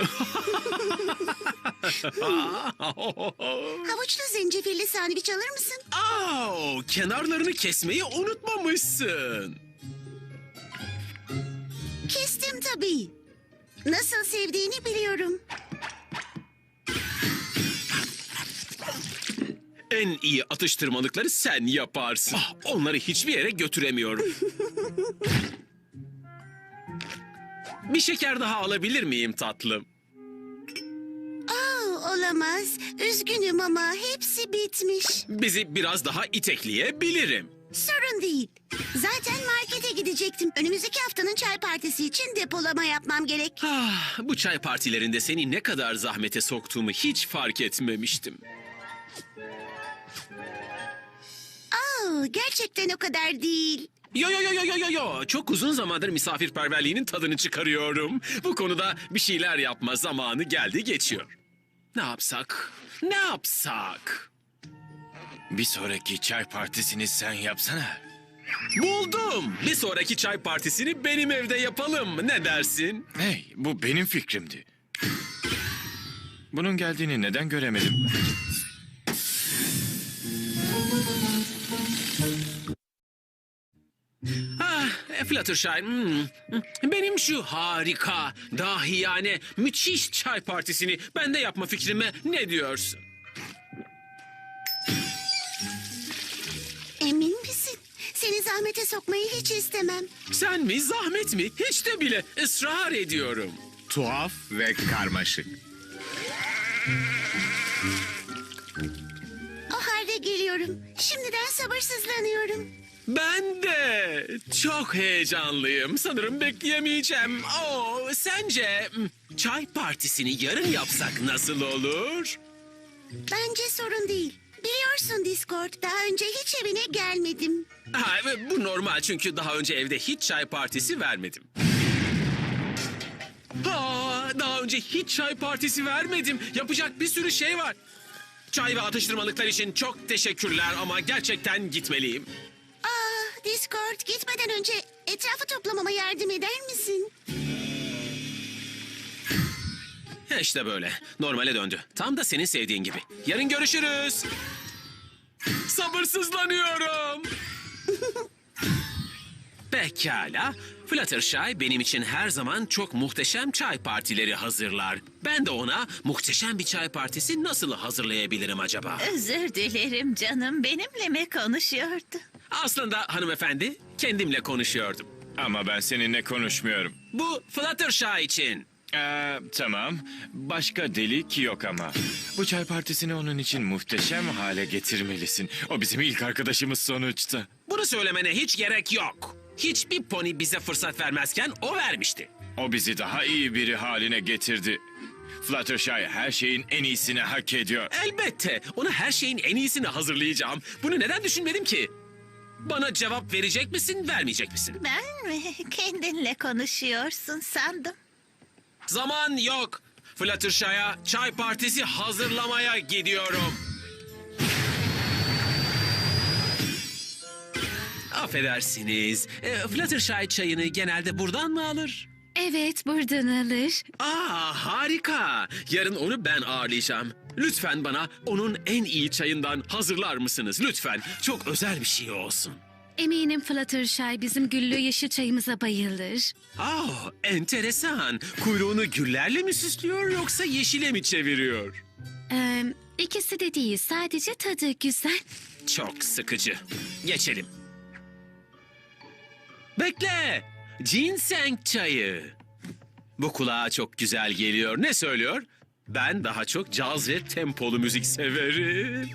Havuçlu zencefilli sandviç alır mısın? Au, kenarlarını kesmeyi unutmamışsın. Kestim tabii. Nasıl sevdiğini biliyorum. En iyi atıştırmalıkları sen yaparsın. Ah, onları hiçbir yere götüremiyorum. Bir şeker daha alabilir miyim tatlım? Olamaz. Üzgünüm ama hepsi bitmiş. Bizi biraz daha itekleyebilirim. Sorun değil. Zaten markete gidecektim. Önümüzdeki haftanın çay partisi için depolama yapmam gerek. Ah, bu çay partilerinde seni ne kadar zahmete soktuğumu hiç fark etmemiştim. Aa, gerçekten o kadar değil. Yo yo yo yo yo yo yo. Çok uzun zamandır misafirperverliğinin tadını çıkarıyorum. Bu konuda bir şeyler yapma zamanı geldi geçiyor. Ne yapsak? Ne yapsak? Bir sonraki çay partisini sen yapsana. Buldum. Bir sonraki çay partisini benim evde yapalım. Ne dersin? Hey, bu benim fikrimdi. Bunun geldiğini neden göremedim? Fluttershy. hmm. Benim şu harika, dahiyane, müthiş çay partisini ben de yapma fikrime ne diyorsun? Emin misin? Seni zahmete sokmayı hiç istemem. Sen mi, zahmet mi? Hiç de bile ısrar ediyorum. Tuhaf ve karmaşık. O halde geliyorum. Şimdiden sabırsızlanıyorum. Ben de çok heyecanlıyım. Sanırım bekleyemeyeceğim. Oo, sence hmm, çay partisini yarın yapsak nasıl olur? Bence sorun değil. Biliyorsun Discord, daha önce hiç evine gelmedim. Ha, ve bu normal çünkü daha önce evde hiç çay partisi vermedim. Ha, daha önce hiç çay partisi vermedim. Yapacak bir sürü şey var. Çay ve atıştırmalıklar için çok teşekkürler ama gerçekten gitmeliyim. Discord gitmeden önce etrafı toplamama yardım eder misin? İşte böyle. Normale döndü. Tam da senin sevdiğin gibi. Yarın görüşürüz. Sabırsızlanıyorum. Pekala. Fluttershy benim için her zaman çok muhteşem çay partileri hazırlar. Ben de ona muhteşem bir çay partisi nasıl hazırlayabilirim acaba? Özür dilerim canım. Benimle mi konuşuyordu? Aslında hanımefendi kendimle konuşuyordum. Ama ben seninle konuşmuyorum. Bu Fluttershy için. Ee, tamam. Başka delik yok ama. Bu çay partisini onun için muhteşem hale getirmelisin. O bizim ilk arkadaşımız sonuçta. Bunu söylemene hiç gerek yok. Hiçbir pony bize fırsat vermezken o vermişti. O bizi daha iyi biri haline getirdi. Fluttershy her şeyin en iyisini hak ediyor. Elbette. Ona her şeyin en iyisini hazırlayacağım. Bunu neden düşünmedim ki? Bana cevap verecek misin, vermeyecek misin? Ben mi? Kendinle konuşuyorsun sandım. Zaman yok. Fluttershy'a çay partisi hazırlamaya gidiyorum. Affedersiniz. E, Fluttershy çayını genelde buradan mı alır? Evet, buradan alır. Aa harika. Yarın onu ben ağırlayacağım. Lütfen bana onun en iyi çayından hazırlar mısınız? Lütfen. Çok özel bir şey olsun. Eminim Fluttershy bizim güllü yeşil çayımıza bayılır. Aa, enteresan. Kuyruğunu güllerle mi süslüyor yoksa yeşile mi çeviriyor? Ee, ikisi de değil, sadece tadı güzel. Çok sıkıcı. Geçelim. Bekle. Ginseng çayı. Bu kulağa çok güzel geliyor. Ne söylüyor? Ben daha çok caz ve tempolu müzik severim.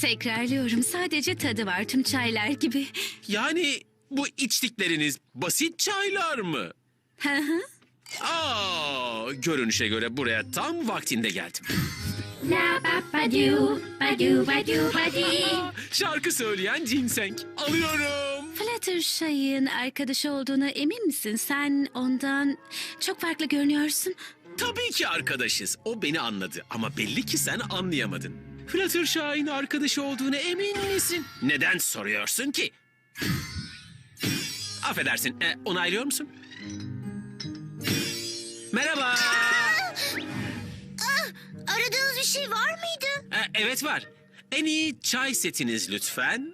Tekrarlıyorum, sadece tadı var tüm çaylar gibi. Yani bu içtikleriniz basit çaylar mı? Hı hı. Aa, görünüşe göre buraya tam vaktinde geldim. La ba ba du, ba du ba du ba di. Şarkı söyleyen ginseng. Alıyorum. Fluttershy'ın arkadaşı olduğuna emin misin? Sen ondan çok farklı görünüyorsun. Tabii ki arkadaşız. O beni anladı ama belli ki sen anlayamadın. Fluttershy'in arkadaşı olduğuna emin misin? Neden soruyorsun ki? Affedersin, e, onaylıyor musun? Merhaba. şey var mıydı? E, evet var. En iyi çay setiniz lütfen.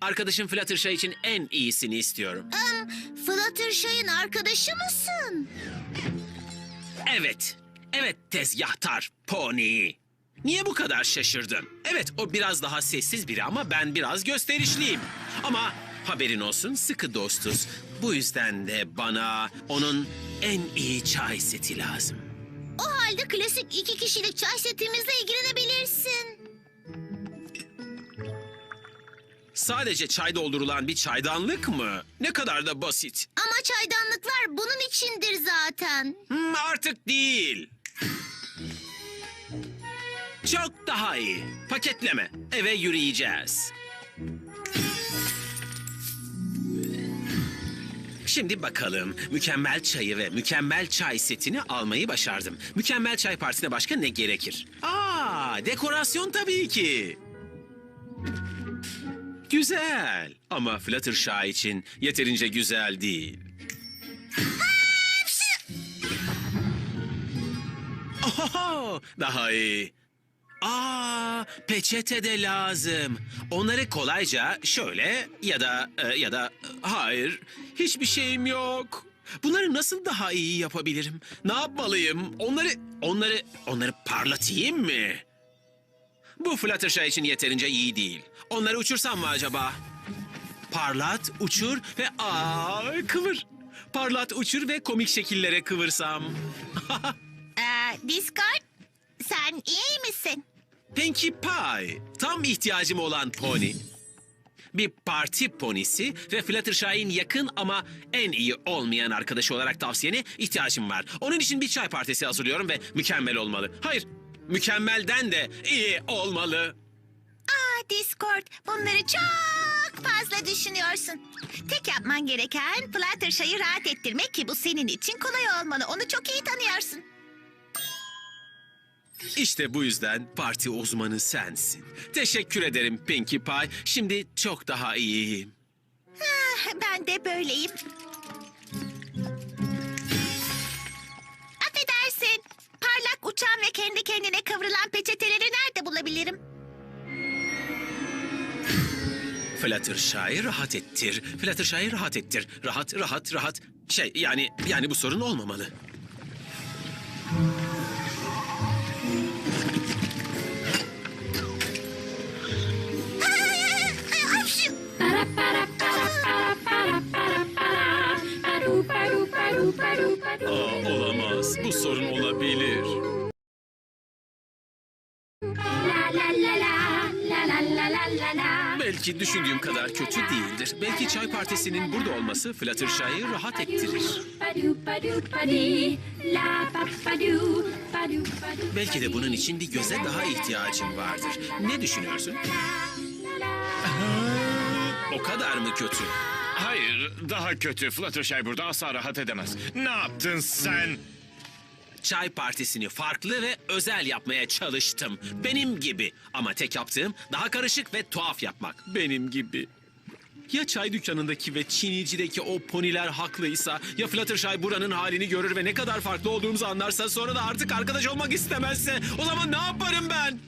Arkadaşım Fluttershy için en iyisini istiyorum. Fluttershy'ın arkadaşı mısın? Evet. Evet tezgahtar Pony. Niye bu kadar şaşırdın? Evet o biraz daha sessiz biri ama ben biraz gösterişliyim. Ama haberin olsun sıkı dostuz. Bu yüzden de bana onun en iyi çay seti lazım. O halde klasik iki kişilik çay setimizle ilgilenebilirsin. Sadece çay doldurulan bir çaydanlık mı? Ne kadar da basit. Ama çaydanlıklar bunun içindir zaten. Hmm, artık değil. Çok daha iyi. Paketleme. Eve yürüyeceğiz. Şimdi bakalım. Mükemmel çayı ve mükemmel çay setini almayı başardım. Mükemmel çay partisine başka ne gerekir? Aa, dekorasyon tabii ki. Güzel. Ama Fluttershy için yeterince güzel değil. Oho, daha iyi. Aa, peçete de lazım. Onları kolayca şöyle ya da e, ya da hayır, hiçbir şeyim yok. Bunları nasıl daha iyi yapabilirim? Ne yapmalıyım? Onları onları onları parlatayım mı? Bu Fluttershy için yeterince iyi değil. Onları uçursam mı acaba? Parlat, uçur ve aa kıvır. Parlat, uçur ve komik şekillere kıvırsam. Ee, Discord, sen iyi misin? Pinkie Pie. Tam ihtiyacım olan pony. Bir parti ponisi ve Fluttershy'in yakın ama en iyi olmayan arkadaşı olarak tavsiyene ihtiyacım var. Onun için bir çay partisi hazırlıyorum ve mükemmel olmalı. Hayır, mükemmelden de iyi olmalı. Aa, Discord, bunları çok fazla düşünüyorsun. Tek yapman gereken Fluttershy'ı rahat ettirmek ki bu senin için kolay olmalı. Onu çok iyi tanıyorsun. İşte bu yüzden parti uzmanı sensin. Teşekkür ederim Pinkie Pie. Şimdi çok daha iyiyim. Ah, Ben de böyleyim. Affedersin. Parlak uçan ve kendi kendine kıvrılan peçeteleri nerede bulabilirim? Fluttershy rahat ettir. Fluttershy rahat ettir. Rahat, rahat, rahat. Şey yani yani bu sorun olmamalı. Hapşu! Aa, olamaz. Bu sorun olabilir. Belki düşündüğüm kadar kötü değildir. Belki çay partisinin burada olması Fluttershy'ı rahat ettirir. Belki de bunun için bir göze daha ihtiyacım vardır. Ne düşünüyorsun? O kadar mı kötü? Hayır, daha kötü. Fluttershy burada asla rahat edemez. Ne yaptın sen? Çay partisini farklı ve özel yapmaya çalıştım. Benim gibi. Ama tek yaptığım daha karışık ve tuhaf yapmak. Benim gibi. Ya çay dükkanındaki ve çinicideki o poniler haklıysa, ya Fluttershy buranın halini görür ve ne kadar farklı olduğumuzu anlarsa sonra da artık arkadaş olmak istemezse o zaman ne yaparım ben?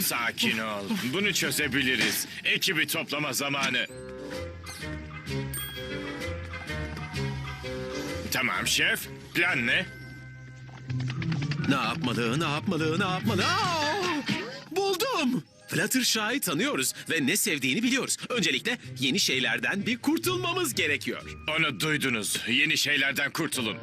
Sakin ol. Bunu çözebiliriz. Ekibi toplama zamanı. Tamam şef. Plan ne? Ne yapmalı, ne yapmalı, ne yapmalı? Aa! Buldum. Fluttershy'ı tanıyoruz ve ne sevdiğini biliyoruz. Öncelikle yeni şeylerden bir kurtulmamız gerekiyor. Onu duydunuz. Yeni şeylerden kurtulun.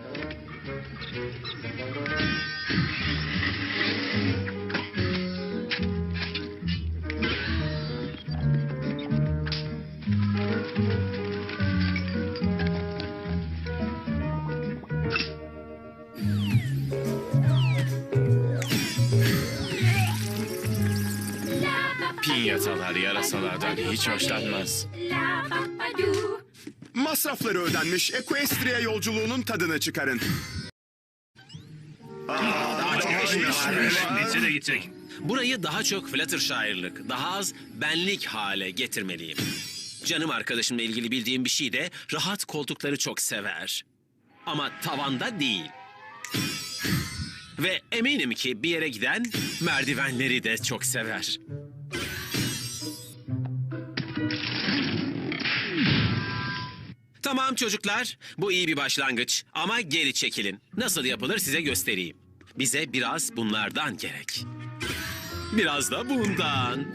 Yarasalardan hiç hoşlanmaz. Masrafları ödenmiş Equestria yolculuğunun tadını çıkarın. Burayı daha çok Fluttershy'lık, daha az benlik hale getirmeliyim. Canım arkadaşımla ilgili bildiğim bir şey de rahat koltukları çok sever. Ama tavanda değil. Ve eminim ki bir yere giden merdivenleri de çok sever. Tamam çocuklar, bu iyi bir başlangıç ama geri çekilin. Nasıl yapılır size göstereyim. Bize biraz bunlardan gerek. Biraz da bundan.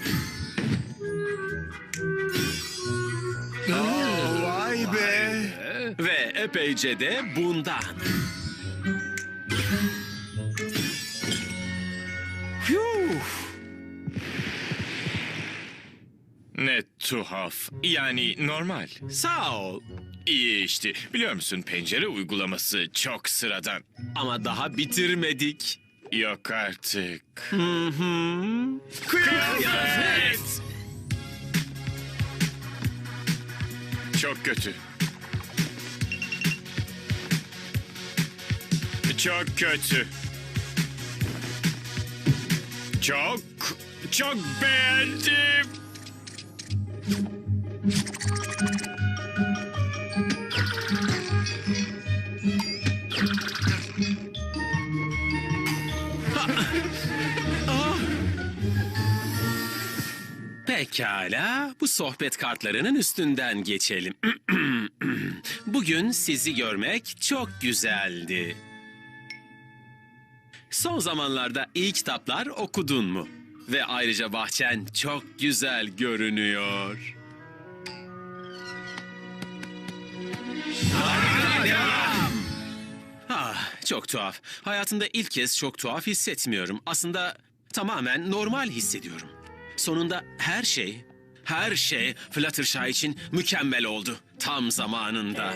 Vay be. Ve epeyce de bundan. Yuh! Ne tuhaf. Yani normal. Sağ ol. İyi işte. Biliyor musun pencere uygulaması çok sıradan. Ama daha bitirmedik. Yok artık. Kıyafet! Çok kötü. Çok kötü. Çok, çok beğendim. Pekala, bu sohbet kartlarının üstünden geçelim. Bugün sizi görmek çok güzeldi. Son zamanlarda iyi kitaplar okudun mu? Ve ayrıca bahçen çok güzel görünüyor. Ah, çok tuhaf. Hayatımda ilk kez çok tuhaf hissetmiyorum. Aslında tamamen normal hissediyorum. Sonunda her şey, her şey Fluttershy için mükemmel oldu. Tam zamanında.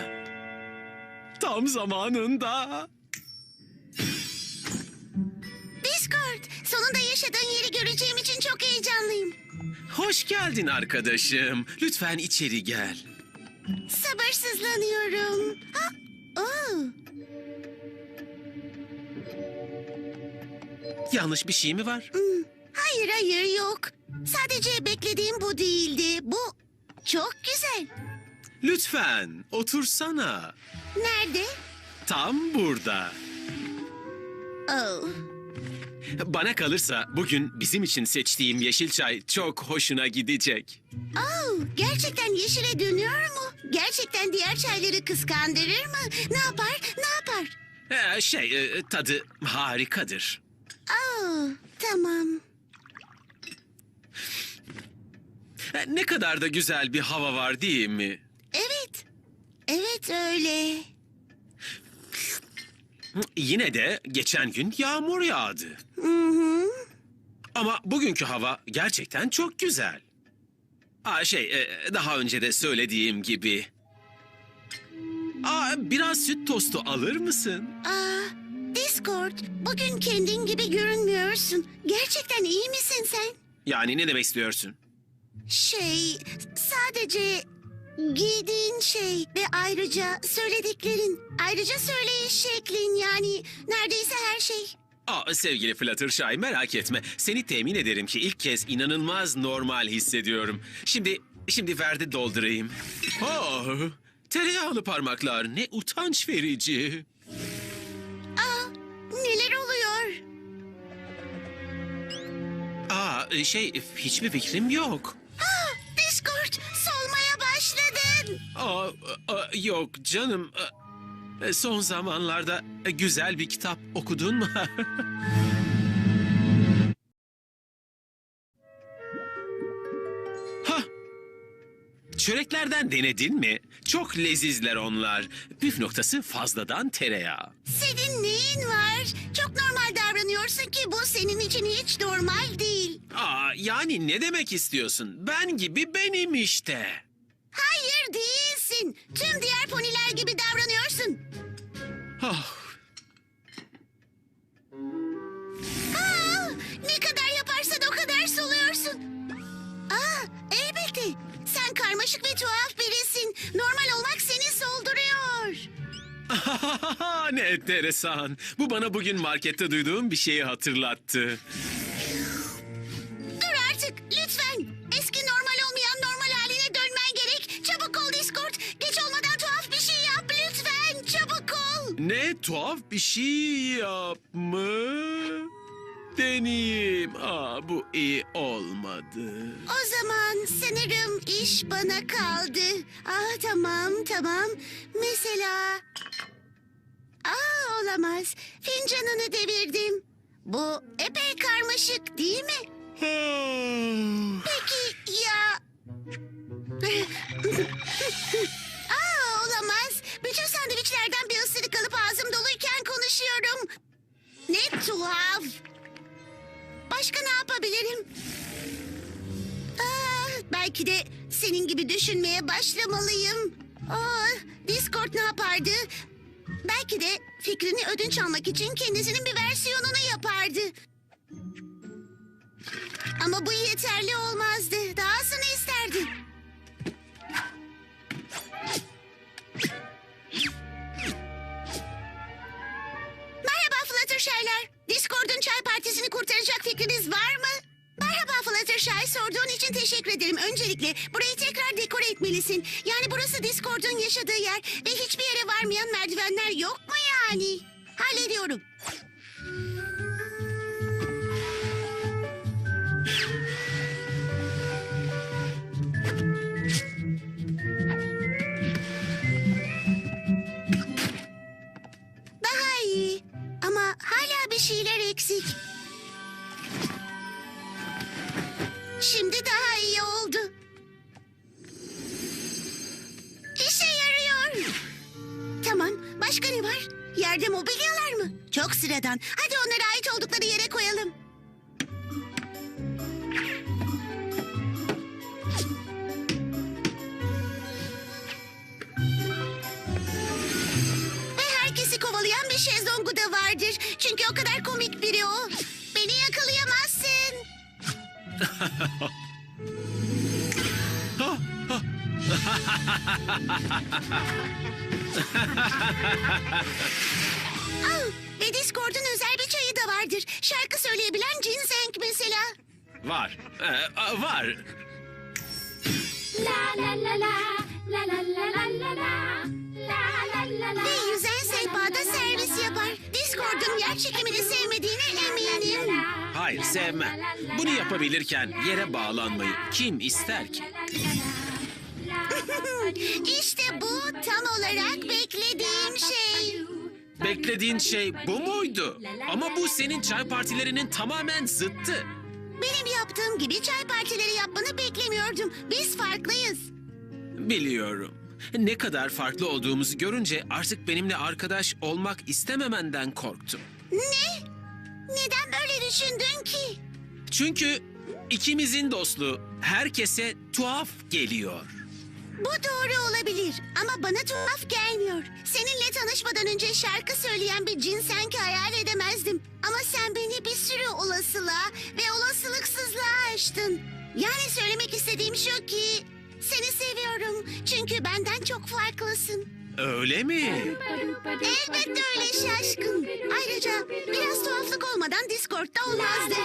Tam zamanında. Discord, sonunda yaşadığın yeri göreceğim için çok heyecanlıyım. Hoş geldin arkadaşım. Lütfen içeri gel. Sabırsızlanıyorum. Ha, oo. Yanlış bir şey mi var? Hayır hayır yok. Sadece beklediğim bu değildi. Bu çok güzel. Lütfen otursana. Nerede? Tam burada. Oh. Bana kalırsa bugün bizim için seçtiğim yeşil çay çok hoşuna gidecek. Oh, gerçekten yeşile dönüyor mu? Gerçekten diğer çayları kıskandırır mı? Ne yapar? Ne yapar? Ee, şey, e, tadı harikadır. Oh, tamam. E, Ne kadar da güzel bir hava var değil mi? Evet. Evet öyle. Yine de geçen gün yağmur yağdı. Ama bugünkü hava gerçekten çok güzel. Aa, şey, e, daha önce de söylediğim gibi. Aa, biraz süt tostu alır mısın? Aa, Discord, bugün kendin gibi görünmüyorsun. Gerçekten iyi misin sen? Yani ne demek istiyorsun? Şey, sadece giydiğin şey ve ayrıca söylediklerin, ayrıca söyleyiş şeklin yani neredeyse her şey. Aa, sevgili Fluttershy merak etme. Seni temin ederim ki ilk kez inanılmaz normal hissediyorum. Şimdi, şimdi verdi doldurayım. Oh, tereyağlı parmaklar ne utanç verici. Aa, neler oluyor? Aa, şey hiçbir fikrim yok. Aa. Aa, aa, yok canım. Aa, Son zamanlarda güzel bir kitap okudun mu? ha. Çöreklerden denedin mi? Çok lezizler onlar. Püf noktası fazladan tereyağı. Senin neyin var? Çok normal davranıyorsun ki bu senin için hiç normal değil. Aa, yani ne demek istiyorsun? Ben gibi benim işte. Değilsin. Tüm diğer poniler gibi davranıyorsun. Ah, Aa, ne kadar yaparsan o kadar soluyorsun. Aa, elbette. Sen karmaşık ve tuhaf birisin. Normal olmak seni solduruyor. ne enteresan. Bu bana bugün markette duyduğum bir şeyi hatırlattı. Ne tuhaf bir şey yapma. Deneyeyim. Aa, bu iyi olmadı. O zaman sanırım iş bana kaldı. Ah tamam tamam. Mesela... Aa olamaz. Fincanını devirdim. Bu epey karmaşık değil mi? Peki ya... tuhaf. Başka ne yapabilirim? Aa, belki de senin gibi düşünmeye başlamalıyım. Aa, Discord ne yapardı? Belki de fikrini ödünç almak için kendisinin bir versiyonunu yapardı. Ama bu yeterli olmazdı. Dahasını isterdi. Sorduğun için teşekkür ederim. Öncelikle burayı tekrar dekore etmelisin. Yani burası Discord'un yaşadığı yer ve hiçbir yere varmayan merdivenler yok mu yani? Hallediyorum. Şimdi daha iyi oldu. İşe yarıyor. Tamam. Başka ne var? Yerde mobilyalar mı? Çok sıradan. Hadi onlara ait oldukları yere koyalım. Ve herkesi kovalayan bir şezlongu da vardır. Çünkü o kadar komik biri o. Au, ve Discord'un özel bir çayı da vardır. Şarkı söyleyebilen ginseng mesela. Var. Ee, var. La la la la la la la la la la la la la Ve yüzen sehpada servis yapar. Discord'un yer çekimini sevmediğine eminim. Hayır sevmem. Bunu yapabilirken yere bağlanmayı kim ister ki? İşte bu tam olarak beklediğim şey. Beklediğin şey bu muydu? Ama bu senin çay partilerinin tamamen zıttı. Benim yaptığım gibi çay partileri yapmanı beklemiyordum. Biz farklıyız. Biliyorum. Ne kadar farklı olduğumuzu görünce artık benimle arkadaş olmak istememenden korktum. Ne? Neden böyle düşündün ki? Çünkü ikimizin dostluğu herkese tuhaf geliyor. Bu doğru olabilir ama bana tuhaf gelmiyor. Seninle tanışmadan önce şarkı söyleyen bir cinsenki hayal edemezdim. Ama sen beni bir sürü olasılığa ve olasılıksızlığa açtın. Yani söylemek istediğim şu ki... Seni seviyorum çünkü benden çok farklısın. Öyle mi? Elbette öyle şaşkın. Ayrıca biraz tuhaflık olmadan Discord'da olmazdı.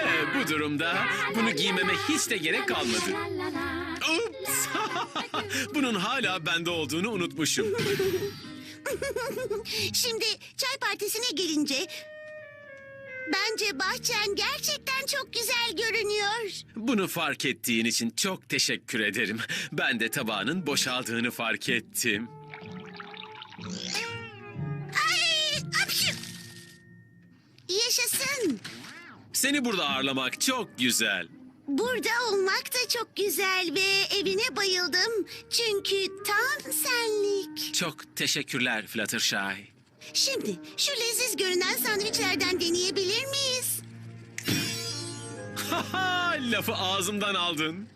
Ee, bu durumda bunu giymeme hiç de gerek kalmadı. Ups! Bunun hala bende olduğunu unutmuşum. Şimdi çay partisine gelince... Bence bahçen gerçekten çok güzel görünüyor. Bunu fark ettiğin için çok teşekkür ederim. Ben de tabağının boşaldığını fark ettim. Ay, apşu! Yaşasın. Seni burada ağırlamak çok güzel. Burada olmak da çok güzel ve evine bayıldım. Çünkü tam senlik. Çok teşekkürler Fluttershy. Şimdi şu leziz görünen sandviçlerden deneyebilir miyiz? Haha, lafı ağzımdan aldın.